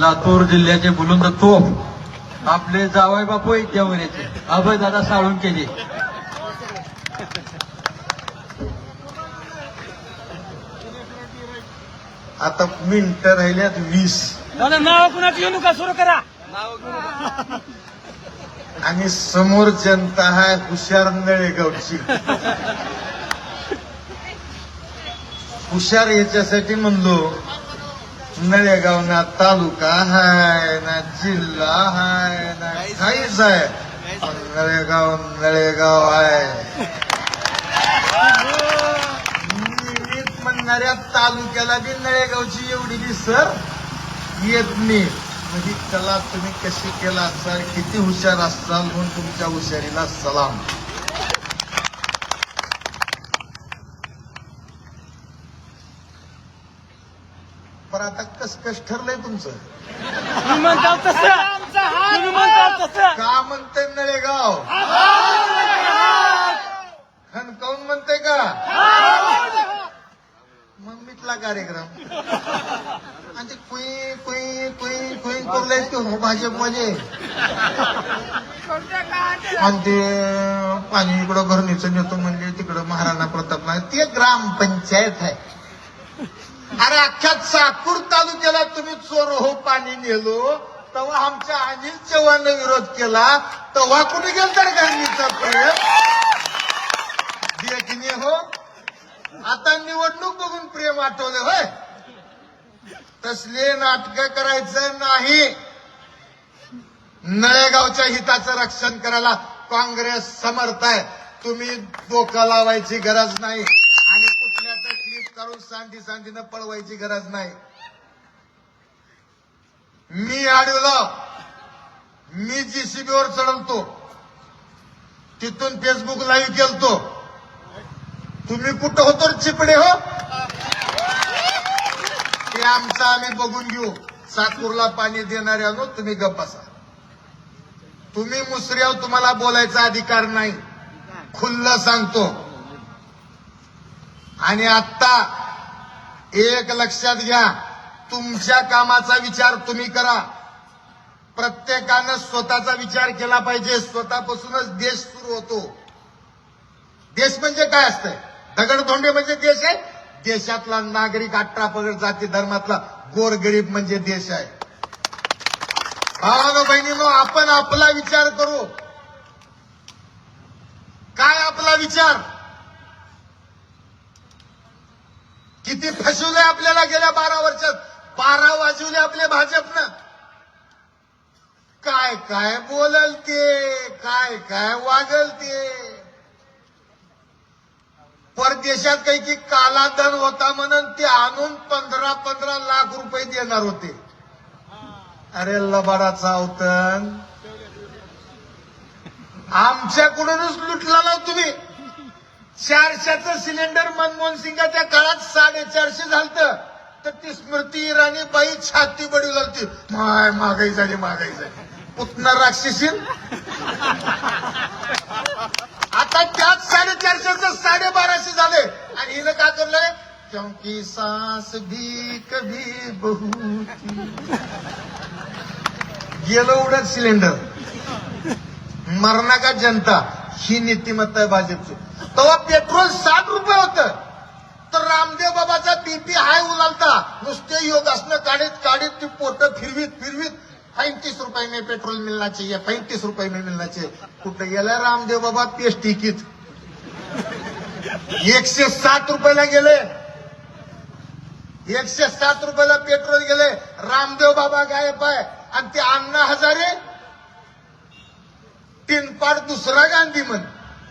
लातूर जिल्ह्याचे बुलंद तोफ. आपले जावई बापू आहेत त्यावर याचे अभय दादा साळुंकेचे आता मिनिटं राहिल्यात वीस. दादा नाव कुणाची येऊ नका सुरू करा. आणि समोर जनता आहे हुशार नळेगावची. हुशार याच्यासाठी म्हणलो नळेगाव ना तालुका हाय ना जिल्हा हाय ना काहीच आहे पण नळेगाव नळेगाव आहे निमित म्हणणाऱ्या तालुक्याला बी नळेगावची एवढी बी सर येत नाही म्हणजे कला तुम्ही कशी केला असाल किती हुशार असाल म्हणून तुमच्या हुशारीला सलाम कस ठरलंय तुमचं. म्हणताल तसं. म्हणताल तसं. का म्हणते नळेगाव? खनकावून म्हणते का? मग मिटला कार्यक्रम. आणि ते कुई कुई कुई कुई करलंय ते हो भाजपमध्ये. आणि ते पाणी इकडं घरणीचं नेतो म्हणजे तिकडं महाराणा प्रताप नाही ते ग्रामपंचायत आहे. अरे अख्ख्या चाकूर तालुक्याला तुम्ही चोर हो पाणी नेलो. तेव्हा आमच्या अनिल चव्हाणने विरोध केला. तेव्हा कुठे गेल तर प्रेम? हो? आता निवडणूक बघून प्रेम आठवले होय? तसले नाटक करायचं नाही. नळेगावच्या हिताचं रक्षण करायला काँग्रेस समर्थ आहे. तुम्ही डोकं लावायची गरज नाही. करून सांडी सांडीनं पळवायची गरज नाही. मी आडवलो. मी जीसीबीवर चढवतो. तिथून फेसबुक लाईव्ह केलतो. तुम्ही कुठं होतो चिपडे हो? ते आमचं आम्ही बघून घेऊ. सातपूरला पाणी देणाऱ्यानो तुम्ही गप्प बसा. तुम्ही मुसऱ्यावर तुम्हाला बोलायचा अधिकार नाही. खुल्लं सांगतो. आणि आता एक लक्षात घ्या तुमच्या कामाचा विचार तुम्ही करा. प्रत्येकानं स्वतःचा विचार केला पाहिजे. स्वतःपासूनच देश सुरू होतो. देश म्हणजे काय असतंय? दगडधोंडे म्हणजे देश आहे. देशातला नागरिक अठरा पगड जाती धर्मातला गोरगरीब म्हणजे देश आहे. भावानो बहिणीनो आपण आपला विचार करू. काय आपला विचार? किती फसवले आपल्याला गेल्या बारा वर्षात? बारा वाजवले आपले भाजपनं. काय काय बोलल ते? काय काय वागल ते? परदेशात काही की कालाधन होता म्हणून ते आणून पंधरा पंधरा लाख रुपये देणार होते. अरे लबाडाचा अवतन. आमच्याकडूनच लुटला ना तुम्ही. चारशेचं सिलेंडर मनमोहन सिंगाच्या काळात साडेचारशे झालत. तर ती स्मृती इराणी बाई छाती बडी लागती माय महागाई झाली महागाई झाली. पुतना राक्षसीन. आता त्याच साडेचारशेच साडेबाराशे झाले. आणि हिनं काय करलंय? क्योंकि सास भी कभी बहू गेलो गेलं उडत सिलेंडर. मरणा का जनता. ही नीतिमत्ता आहे भाजपची. तेव्हा पेट्रोल साठ रुपये होतं. तर रामदेव बाबाचा बीपी हाय उलालता. नुसते योगासनं काढीत काढीत ती पोट फिरवीत फिरवीत. पैंतीस रुपये में पेट्रोल मिलना चाहिए पैंतीस रुपये में मिलना चाहिए कुठं गेला रामदेव बाबा? पेस्ट टिकीत. एकशे सात रुपयाला गेले. एकशे सात रुपयाला पेट्रोल गेले. रामदेव बाबा गायब आहे. आणि ते अण्णा हजारे तीन पार दुसरा गांधी म्हण.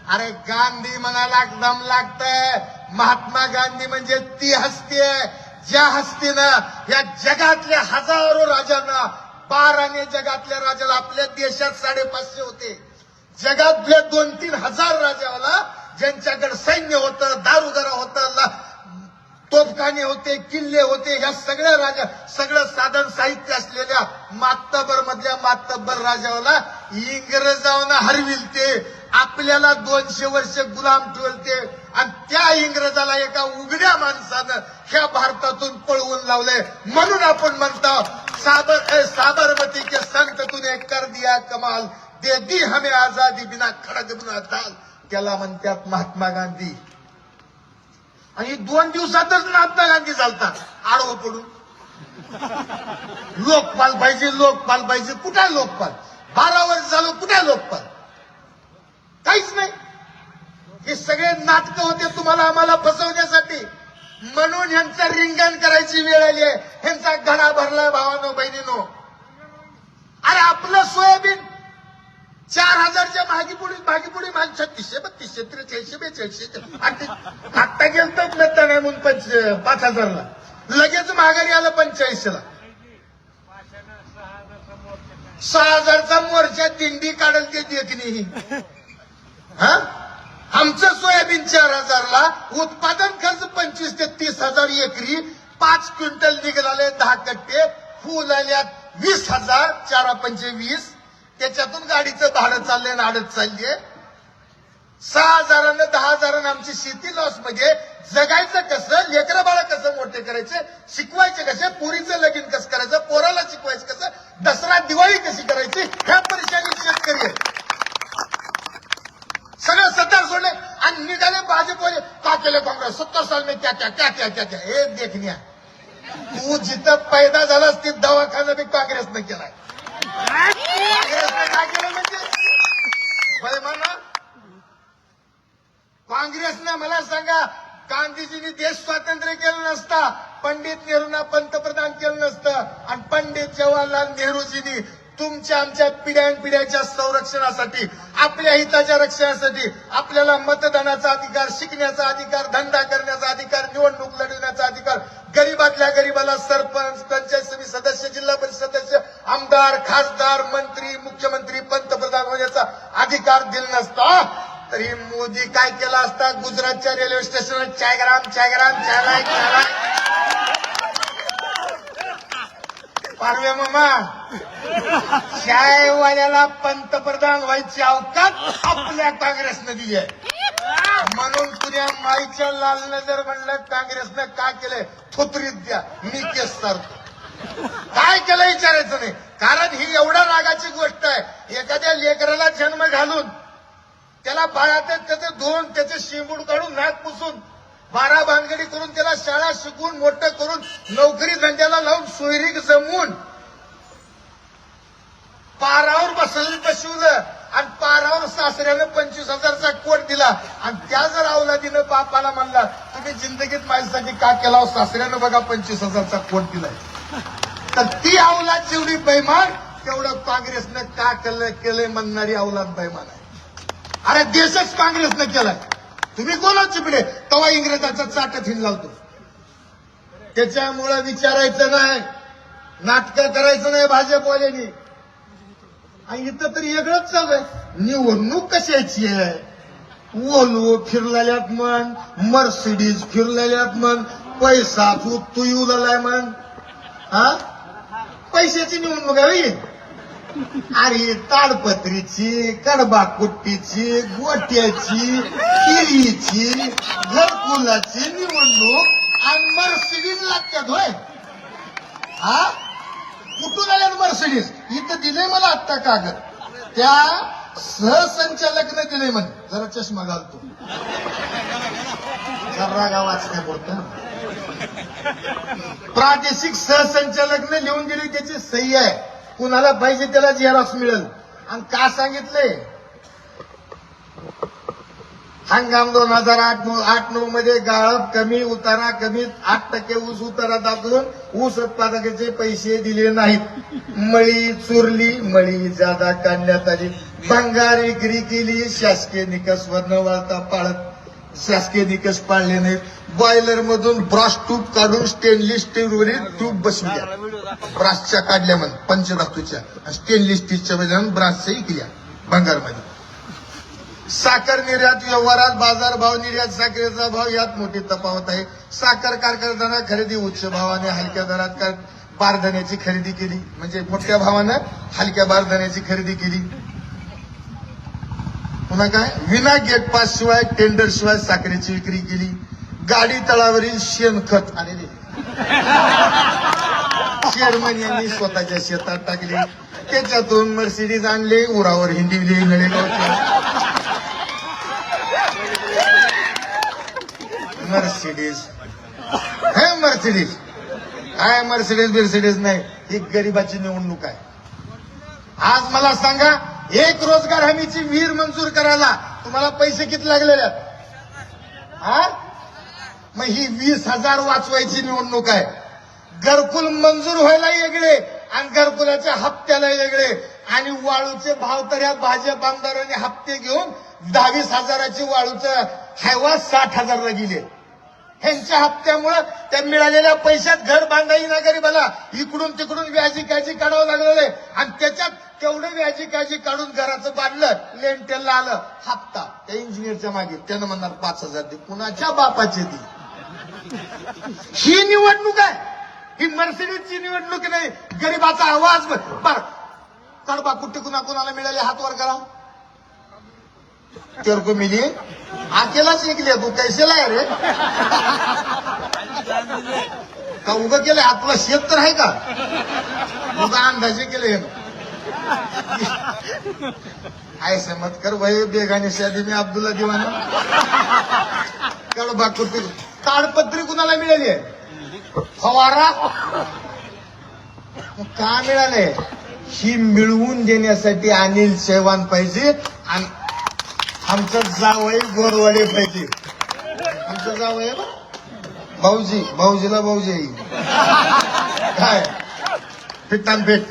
अरे गांधी म्हणायला दम लागतंय. महात्मा गांधी म्हणजे ती हस्ती आहे. ज्या हस्तीनं या जगातल्या हजारो राजांना बाराने जगातल्या राजाला आपल्या देशात साडेपाचशे होते. जगातल्या दोन तीन हजार राजाला ज्यांच्याकडे सैन्य होतं दारुदारा तोफखाने होते किल्ले होते ह्या सगळ्या राजा सगळं साधन साहित्य असलेल्या मातबर मधल्या मातबर राजाला इंग्रजांना हरविल ते. आपल्याला दोनशे वर्ष गुलाम ठेवलते आणि त्या इंग्रजाला एका उघड्या माणसानं ह्या भारतातून पळवून लावलंय. म्हणून आपण म्हणतो साबर साबरमती के संत तुने कर दिया कमाल. दे दी हमें आजादी बिना खडक बिना ताल त्याला म्हणतात महात्मा गांधी. आणि दोन दिवसातच महात्मा गांधी चालतात. आडवं पडून. लोकपाल पाहिजे लोकपाल पाहिजे. कुठे आहे लोकपाल? बारा वर्ष झालं कुठे आहे लोकपाल? काहीच नाही. हे सगळे नाटकं होते तुम्हाला आम्हाला फसवण्यासाठी. म्हणून यांचं रिंगण करायची वेळ आली आहे. ह्यांचा घडा भरलाय भावानो बहिणीनो. अरे आपलं सोयाबीन चार हजारच्या मागीपुढी मागीपुढी माग छत्तीसशे बत्तीसशे त्रेचाळीसशे बेचाळीसशे आत्ता गेलं तर नाही म्हणून पंच पाच हजारला. लगेच माघारी आलं पंचाळीसला सहा हजारचा मोर्चा दिंडी काढल ते देखणी हा? आमचं सोयाबीन चार हजारला उत्पादन खर्च पंचवीस ते तीस हजार एकरी पाच क्विंटल निघाले दहा कट्टे फुल आल्यात वीस हजार चारा पंचवीस त्याच्यातून गाडीचं भाडं चाललंय आणि आडत चाललीये. सहा हजारानं दहा हजारानं आमची शेती लॉस म्हणजे जगायचं कसं लेकरं बाळा कसं मोठे करायचे शिकवायचे कसे पोरीचं लगीन कसं करायचं पोराला शिकवायचं कसं दसरा दिवाळी कशी करायची ह्या परेशानी शेतकरी आहे सगळं सत्तर सोडले आणि निघाले भाजपवाले का केले काँग्रेस? सत्तर साल में क्या क्या क्या क्या क्या क्या हे देखण्या. तू जिथं पैदा झालास ती दवाखाना बी काँग्रेसनं केलाय. काय केलं म्हणजे म्हणा काँग्रेसनं मला सांगा गांधीजींनी देश स्वातंत्र्य केलं नसता पंडित नेहरूंना पंतप्रधान केलं नसतं आणि पंडित जवाहरलाल नेहरूजींनी तुमच्या आमच्या पिढ्यानपिढ्याच्या संरक्षणासाठी आपल्या हिताच्या रक्षणासाठी आपल्याला मतदानाचा अधिकार शिकण्याचा अधिकार धंदा करण्याचा अधिकार निवडणूक लढवण्याचा अधिकार गरीबातल्या गरीबाला सरपंच पंचायत समिती आमदार खासदार मंत्री मुख्यमंत्री पंतप्रधान होण्याचा अधिकार दिला नसता. तरी मोदी काय केला असता? गुजरातच्या रेल्वे स्टेशनवर चायग्राम चायग्राम चालाय चालाय पारवे मामा चायवाल्याला पंतप्रधान व्हायची अवकाश आपल्या काँग्रेसनं दिली आहे. म्हणून तुझ्या माईच्या लालनं जर म्हणलं काँग्रेसनं काय केलंय? थोतरीत द्या. मी केस सरतो. काय केलं विचारायचं नाही. कारण ही एवढ्या रागाची गोष्ट आहे. एखाद्या लेकराला जन्म घालून त्याला बाळात त्याचे दोन त्याचे शिंबूड काढून नाक पुसून बारा भानगडी करून त्याला शाळा शिकून मोठं करून नोकरी धंद्याला लावून सोयरीक जमवून पारावर बसवलं बसवलं आणि पारावर सासऱ्यानं पंचवीस हजारचा कोट दिला. आणि त्या जर अवलादीनं बापाला म्हणला तुम्ही जिंदगीत माझ्यासाठी का केला हो? सासऱ्यानं बघा पंचवीस हजारचा कोट दिलाय. तर ती अवलाद जेवढी बैमान तेवढं काँग्रेसनं का केलं केलंय म्हणणारी अवलाद बैमान आहे. अरे देशच काँग्रेसनं केलाय. तुम्ही कोणाची पिढे तवा इंग्रजाचा चाटत हिन लावतो. त्याच्यामुळं विचारायचं नाही. नाटकं करायचं नाही भाजपवाल्यांनी. आणि इथं तरी वेगळंच चालू आहे. निवडणूक कशाची आहे? ओलवो फिरलेल्यात म्हण मर्सिडीज फिरलेल्यात म्हण पैसा तू तू येऊ म्हण. हा? पैशाची निवडणूक आहे अरे ताडपत्रीची कडबाकुट्टीची गोट्याची किरीची घरकुलाची निवडणूक आणि मर्सिडीज लागतात होय. हा? कुठून आल्या मर्सिडीज? इथं दिलंय मला आत्ता कागद. त्या सहसंचालकने दिले म्हणे. जरा चष्मा घालतो. जरा गावाच प्रादेशिक सहसंचालकने लिहून दिली त्याची सही आहे. कुणाला पाहिजे त्याला झेरॉक्स मिळेल. आणि का सांगितलंय हंगाम दोन हजार आठ नऊ आठ नऊ मध्ये गाळप कमी उतारा कमी आठ टक्के ऊस उतारा दाखवून ऊस उत्पादकाचे पैसे दिले नाहीत. मळी चुरली मळी जादा काढण्यात आली. भंगार विक्री केली शासकीय निकस वर वाळता पाळत. शासकीय निकष पाळले नाहीत. बॉयलर मधून ब्रास ट्यूब काढून स्टेनलेस स्टीलवरील ट्यूब बसवल्या ब्रासच्या काढल्या म्हण पंचधातूच्या. स्टेनलेस स्टीलच्या बदल्यानं ब्रासच्याही केल्या भंगारमध्ये. साखर निर्यात व्यवहारात बाजार भाव निर्यात साखरेचा भाव यात मोठी तफावत आहे. साखर कारखाना खरेदी उच्च भावाने हलक्या दरात बारधण्याची खरेदी केली. म्हणजे मोठ्या भावानं हलक्या बारधण्याची खरेदी केली. पुन्हा काय? विना गेट पास शिवाय टेंडर शिवाय साखरेची विक्री केली. गाडी तळावरील शेणखत आलेले चेअरमन यांनी स्वतःच्या शेतात टाकले. त्याच्यातून मर्सिडीज आणले उरावर हिंदी नळेगावचे मर्सिडीज हे मर्सिडीज काय मर्सिडीज बिर्सिडीज नाही. ही गरिबाची निवडणूक आहे. आज मला सांगा एक रोजगार हमीची विहीर मंजूर करायला तुम्हाला पैसे किती लागलेले आहेत? हा? मग ही वीस हजार वाचवायची निवडणूक आहे. घरकुल मंजूर व्हायला वेगळे आणि घरकुलाच्या हप्त्याला वेगळे. आणि वाळूचे भाव तर या भाजप आमदारांनी हप्ते घेऊन दहावीस हजाराची वाळूचं हायवा साठ हजारला गेले. ह्यांच्या हप्त्यामुळं त्या मिळालेल्या पैशात घर बांधाई ना गरीबाला इकडून तिकडून व्याजी काळजी काढावं लागलेलं आणि त्याच्यात तेवढं व्याजी काळजी काढून घराचं बांधलं लेंटेलला आलं हप्ता. त्या इंजिनियरच्या मागे. त्यानं म्हणणार पाच हजार दे. कुणाच्या बापाचे दे? ही निवडणूक आहे. ही मर्सिडीजची निवडणूक नाही. गरीबाचा आवाज बर. कडबा कुठे कुणा कुणाला मिळाले हात वर करा. तेर को मिली. अकेलाच निघले तू कैसेला आहे रे? का उभं केलंय आपलं शेत तर आहे का? उगा अंदाजे केले ऐसे मत कर वय बेगाने शादी मी अब्दुल्ला दिवाना. कडबा कुठे? ताडपत्री कुणाला मिळाली? आहे फवारा? मग का मिळाले? ही मिळवून देण्यासाठी अनिल चव्हाण पाहिजे आणि आमचं जावई गोरवाडे पाहिजे आमचं जावई आहे ना? भाऊजी भाऊजीला भाऊजी काय? पिठानपेठ.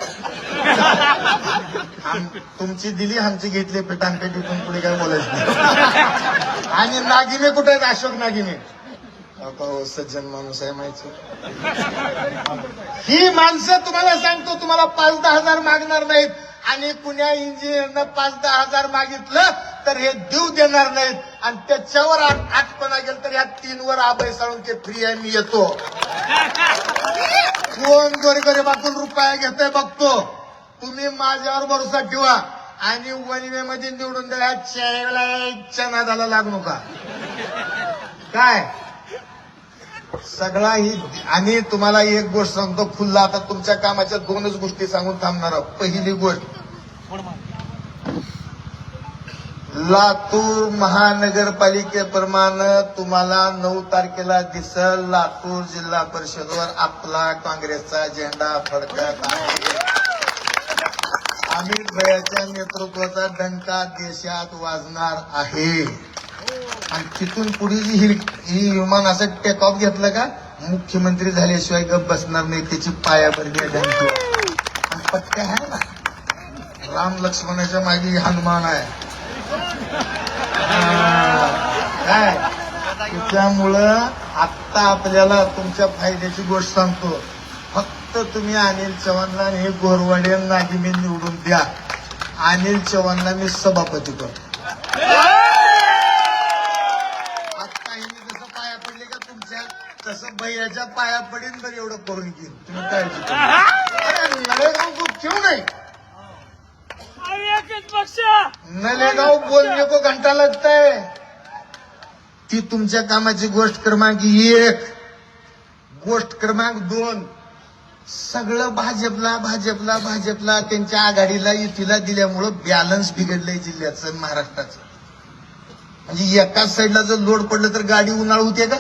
तुमची दिली आमची घेतली पिठानपेठ इथून पुढे काय बोलायचं आणि नागिने कुठे आहेत? अशोक नागिने. आता हो, सज्जन माणूस आहे माहिती. ही माणसं तुम्हाला सांगतो तुम्हाला पाच दहा हजार मागणार नाहीत. आणि कुण्या इंजिनियरनं पाच दहा हजार मागितलं तर हे देऊ देणार नाहीत. आणि त्याच्यावर आठपणा गेल तर या तीनवर आभय साळून ते फ्री आहे मी येतो. कोण गोरगरिबातून रुपया घेतोय बघतो. तुम्ही माझ्यावर भरोसा ठेवा. आणि वनवेमध्ये निवडून द्या चेहऱ्याला नादाला लागू नका. काय? सगळा ही आणि तुम्हाला एक गोष्ट सांगतो खुल्ला आता तुमच्या कामाच्या दोनच गोष्टी सांगून थांबणार आहोत. पहिली गोष्ट लातूर महानगरपालिकेप्रमाणे तुम्हाला नऊ तारखेला दिसल लातूर जिल्हा परिषदवर आपला काँग्रेसचा झेंडा फडकत आहे अमित भयाच्या नेतृत्वाचा डंका देशात वाजणार आहे आणि तिथून पुढे जी ही ही विमान असं टेक ऑफ घेतलं का मुख्यमंत्री झाल्याशिवाय गप बसणार नाही त्याची पायाभरणी आहे त्यांची. आणि पत्ते आहे ना. राम लक्ष्मणाच्या मागे हनुमान आहे. हा. काय? त्याच्यामुळं आत्ता आपल्याला तुमच्या फायद्याची गोष्ट सांगतो. फक्त तुम्ही अनिल चव्हाणला आणि हे गोरवाडे नागिमे निवडून द्या. अनिल चव्हाणला मी सभापती करतो आत्ता हिने जसं पाया पडले का तुमच्या तसं भैयाच्या पाया पडेल तर एवढं करून घेईन. तुम्ही काळजी करू नका. अरे नळेगाव खूप ठेवू नाही पक्ष. नलेगाव बोलने को घंटा लगता है ती तुमच्या कामाची गोष्ट क्रमांक एक. गोष्ट क्रमांक दोन. सगळं भाजपला भाजपला भाजपला त्यांच्या आघाडीला युतीला दिल्यामुळं बॅलन्स बिघडलंय जिल्ह्याचं महाराष्ट्राचं. म्हणजे एकाच साईडला जर लोड पडलं तर गाडी उन्हाळ होते का?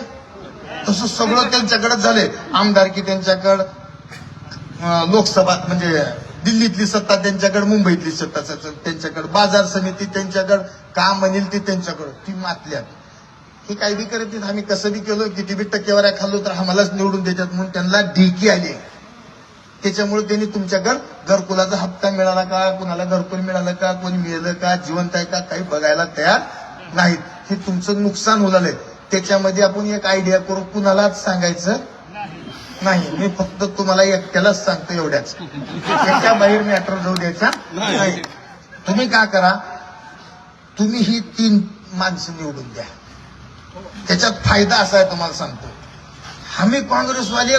तसं सगळं त्यांच्याकडे झाले आमदारकी त्यांच्याकडं लोकसभा म्हणजे दिल्लीतली सत्ता त्यांच्याकडे मुंबईतली सत्ता त्यांच्याकडे बाजार समिती त्यांच्याकडे काम म्हणेल ती त्यांच्याकडं ती मातल्यात हे काही बी करत आम्ही कसं बी केलो किती बी टक्केवाऱ्या खाल्लो तर आम्हालाच निवडून देतात म्हणून त्यांना ढिकी आली त्याच्यामुळे त्यांनी तुमच्याकडे घरकुलाचा हप्ता मिळाला का? कुणाला घरकुल मिळालं का? कोणी मिळालं का? जिवंत आहे का? काही बघायला तयार नाहीत. हे तुमचं नुकसान होणार त्याच्यामध्ये आपण एक आयडिया करू. कुणालाच सांगायचं नाही. मी फक्त तुम्हाला एकट्यालाच सांगतो एवढ्याच. त्याच्या बाहेर मॅटर जाऊ द्यायचा नाही. तुम्ही का करा? तुम्ही ही तीन माणसं निवडून द्या. त्याच्यात फायदा असा आहे तुम्हाला सांगतो. आम्ही काँग्रेसवाले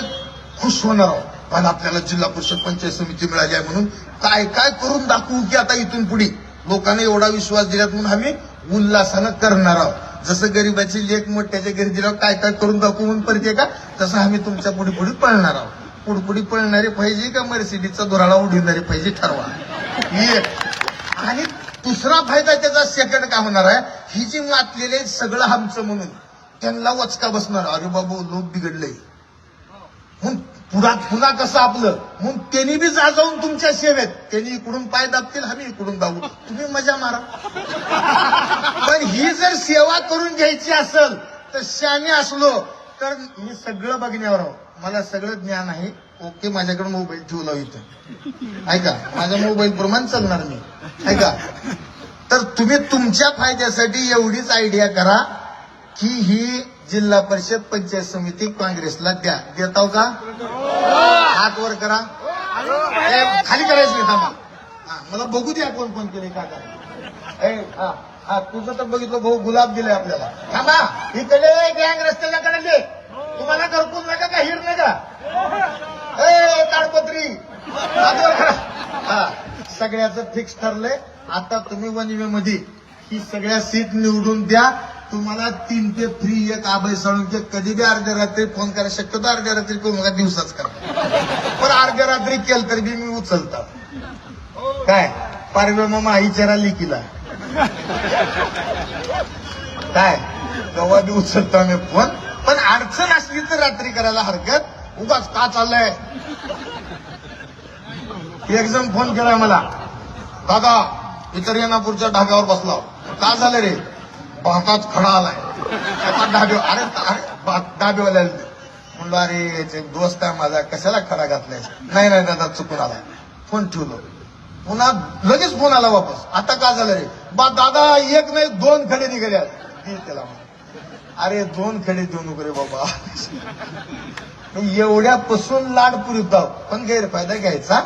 खुश होणार आहोत. पण आपल्याला जिल्हा परिषद पंचायत समिती मिळाली आहे म्हणून काय काय करून दाखवू की आता इथून पुढे? लोकांना एवढा विश्वास दिल्यात म्हणून आम्ही उल्हासानं करणार आहोत. जसं गरीबाची लेख मोठ्याच्या घरी दिला काय काय करून दाखवून म्हणून का तसं आम्ही तुमच्यापुढे पुढे पळणार आहोत. पुढपुढी पळणारी पाहिजे का मर्सिडीचा धुराळा उडविणारे पाहिजे ठरवा. एक आणि दुसरा फायदा त्याचा सेकंड काय होणार आहे ही जी मातलेले सगळं आमचं म्हणून त्यांना वचका बसणार. अरे बाबू लोक बिघडलंय पुन्हा पुन्हा कसं आपलं? म्हणून त्यांनी बी जा जाऊन तुमच्या सेवेत त्यांनी इकडून पाय दाबतील आम्ही इकडून दाबू. तुम्ही मजा मारा. पण ही जर सेवा करून घ्यायची असेल तर शाने असलो तर मी सगळं बघण्यावर आहो. मला सगळं ज्ञान आहे. ओके माझ्याकडे मोबाईल ठेवला इथं. ऐका माझ्या मोबाईल प्रमाण चालणार मी. ऐका. तर तुम्ही तुमच्या फायद्यासाठी एवढीच आयडिया करा की ही जिल्हा परिषद पंचायत समिती काँग्रेसला द्या. देताव का? हात वर करा. खाली करायचं नाही थांबा. मला बघू द्या कोण कोण केले का हा हा तुझं तर बघितलं भाऊ गुलाब दिले आपल्याला. थांबा. इकडे गँग रस्त्याला कडे दे तुम्हाला घरपूर नका का हिर नका? ए ताडपत्री. हा सगळ्याचं फिक्स ठरलंय. आता तुम्ही वनवेमध्ये ही सगळ्या सीट निवडून द्या. तुम्हाला तीन ते फ्री एक आभय साळुंके कधी बी अर्ध्या रात्री फोन करा. शक्यतो अर्ध्या रात्री करू नका दिवसाच करा. पण अर्ध्या रात्री केलं तरी बी मी उचलता. काय? पारवे मामा आईचारा लिकीला काय? गव्हा बी उचलतो आम्ही फोन पण अडचण असली तर रात्री करायला हरकत उगाच का चाललंय? एक जण फोन केलाय मला. दादा इतर येनापूरच्या ढाब्यावर बसला का झालं रे? भातात खडा आलाय. त्याचा ढाबे अरे अरे भात- ढाबेवाल्याला म्हणलो अरे याचे दोस्त आहे माझा. कशाला खडा घातलाय? नाही नाही दादा चुकून आलाय फोन ठेवलो. पुन्हा लगेच फोन आला वापस. आता का झालं रे? बा दादा एक नाही दोन खडे निघाले. त्याला अरे दोन खडे देऊ नको रे बाबा. एवढ्या पसून लाड पुरवतात पण गैरफायदा घ्यायचा?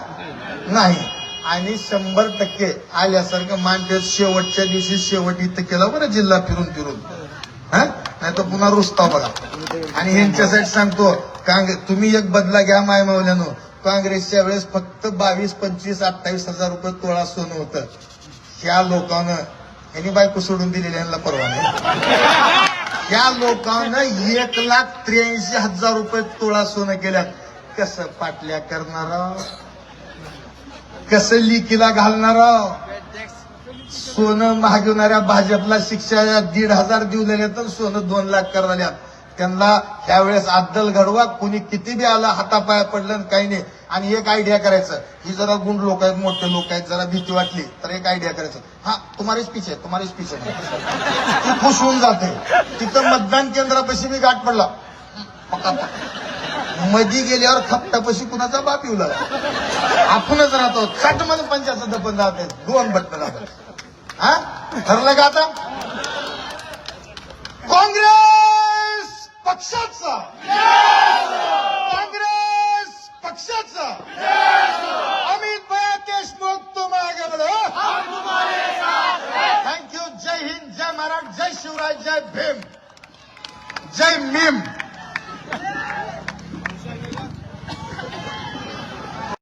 नाही. आणि शंभर टक्के आल्यासारखं मानते शेवटच्या दिवशी शेवट इथं केलं बरं जिल्हा फिरून फिरून. नाही तर पुन्हा रुसता बघा. आणि ह्यांच्यासाठी सांगतो काँग्रेस तुम्ही एक बदला घ्या माय मावल्यानं काँग्रेसच्या वेळेस फक्त बावीस पंचवीस अठ्ठावीस हजार रुपये तोळा सोनं होतं. ह्या लोकांना यांनी बायको सोडून दिलेली यांना परवानगी. या लोकांना एक लाख त्र्याऐंशी हजार रुपये तोळा सोनं केल्यात. कसं पाटल्या करणार कसं लिकीला घालणार सोनं महागवणाऱ्या भाजपला शिक्षा दीड हजार देऊ तर सोनं दोन लाख करायला त्यांना त्यावेळेस अद्दल घडवा कुणी किती बी आलं हातापाया पडलं आणि काही नाही. आणि एक आयडिया करायचं ही जरा गुंड लोक आहेत मोठे लोक आहेत जरा भीती वाटली तर एक आयडिया करायचं. हा तुम्हाला स्पीच आहे तुम्हाला स्पीच आहे. ती खुश होऊन जाते. तिथं मतदान केंद्रापाशी मी गाठ पडला. मधी गेल्यावर खपटापशी कुणाचा बाप येऊ लागला? आपणच राहतो. चटमध्ये पंचायत दपन जाते दोन बटन राहतात. हा? ठरलं का आता? काँग्रेस पक्षाचा. काँग्रेस पक्षाचा. अमित भया देशमुख तुम्हाला आगे थँक्यू जय हिंद जय महाराज जय शिवराज जय भीम. जय मीम.